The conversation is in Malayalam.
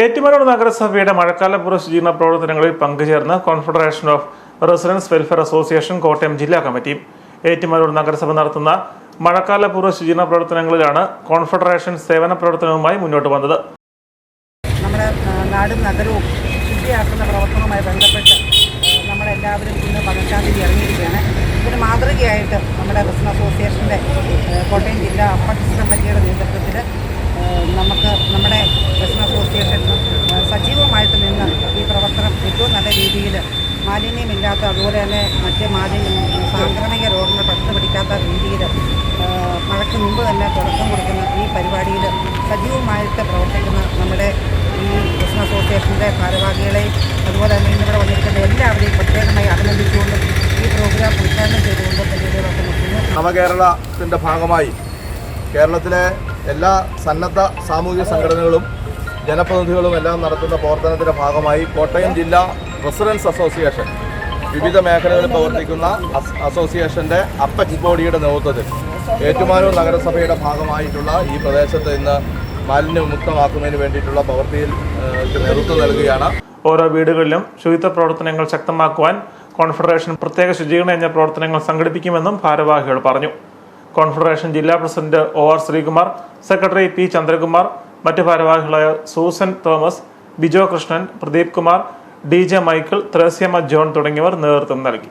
ഏറ്റുമാനൂർ നഗരസഭയുടെ മഴക്കാലപൂർവ ശുചീകരണ പ്രവർത്തനങ്ങളിൽ പങ്കുചേർന്ന് confederation of residence welfare association Kottayam ജില്ലാ കമ്മിറ്റി. ഏറ്റുമാനൂർ നഗരസഭ നടത്തുന്ന മഴക്കാലപൂർവ ശുചീകരണ പ്രവർത്തനങ്ങളിലാണ് കോൺഫെഡറേഷൻ സേവന പ്രവർത്തനവുമായി മുന്നോട്ട് വന്നത്. നമ്മുടെ നമ്മളെല്ലാവരും ഇന്ന് പതിനെട്ടാം ഇറങ്ങിയിരിക്കുകയാണ്. ഇതിന് മാതൃകയായിട്ട് നമ്മുടെ റെസിൻ അസോസിയേഷന്റെ കോട്ടയം ജില്ലാ അപ്പർ കമ്മിറ്റിയുടെ നേതൃത്വത്തിൽ നമുക്ക് നമ്മുടെ റെസിൻ അസോസിയേഷൻ സജീവമായിട്ട് നിന്ന് ഈ പ്രവർത്തനം ഏറ്റവും നല്ല രീതിയിൽ മാലിന്യമില്ലാത്ത അതുപോലെ തന്നെ മറ്റ് മാലിന്യം സാംക്രമിക രോഗങ്ങൾ പടുത്തു പിടിക്കാത്ത രീതിയിൽ മഴയ്ക്ക് മുമ്പ് തന്നെ തുടക്കം കൊടുക്കുന്ന ഈ പരിപാടിയിൽ സജീവമായിട്ട് പ്രവർത്തിക്കുന്ന നമ്മുടെ ഈ കൃഷ്ണ അസോസിയേഷന്റെ ഭാരവാഹികളെയും അതുപോലെ തന്നെ ഇന്നിവിടെ വന്നിരിക്കുന്ന എല്ലാവരെയും പ്രത്യേകമായി അഭിനന്ദിച്ചുകൊണ്ടും ഈ പ്രോഗ്രാം ഉദ്ഘാടനം ചെയ്തുകൊണ്ടും നവകേരളത്തിന്റെ ഭാഗമായി കേരളത്തിലെ എല്ലാ സന്നദ്ധ സാമൂഹിക സംഘടനകളും ജനപ്രതിനിധികളും എല്ലാം നടത്തുന്ന പ്രവർത്തനത്തിന്റെ ഭാഗമായി കോട്ടയം ജില്ലാ റെസിഡൻസ് അസോസിയേഷൻ വിവിധ മേഖലകളിൽ പ്രവർത്തിക്കുന്ന അസ് അസോസിയേഷന്റെ അപ്പക്സ് ബോഡിയുടെ നേതൃത്വത്തിൽ ഏറ്റുമാനൂർ നഗരസഭയുടെ ഭാഗമായിട്ടുള്ള ഈ പ്രദേശത്ത് ഇന്ന് മാലിന്യമുക്തമാക്കുന്നതിന് വേണ്ടിയിട്ടുള്ള പ്രവൃത്തിയിൽ നേതൃത്വം നൽകുകയാണ്. ഓരോ വീടുകളിലും ശുചിത്വ പ്രവർത്തനങ്ങൾ ശക്തമാക്കുവാൻ കോൺഫെഡറേഷൻ പ്രത്യേക ശുചീകരണ എന്ന പ്രവർത്തനങ്ങൾ സംഘടിപ്പിക്കുമെന്നും ഭാരവാഹികൾ പറഞ്ഞു. കോൺഫെഡറേഷൻ ജില്ലാ president O R Sreekumar secretary P Chandrakumar മറ്റ് ഭാരവാഹികളായ Susan Thomas Bijo Krishnan Pradeep Kumar D J Michael Threasiamma John തുടങ്ങിയവർ നേതൃത്വം നൽകി.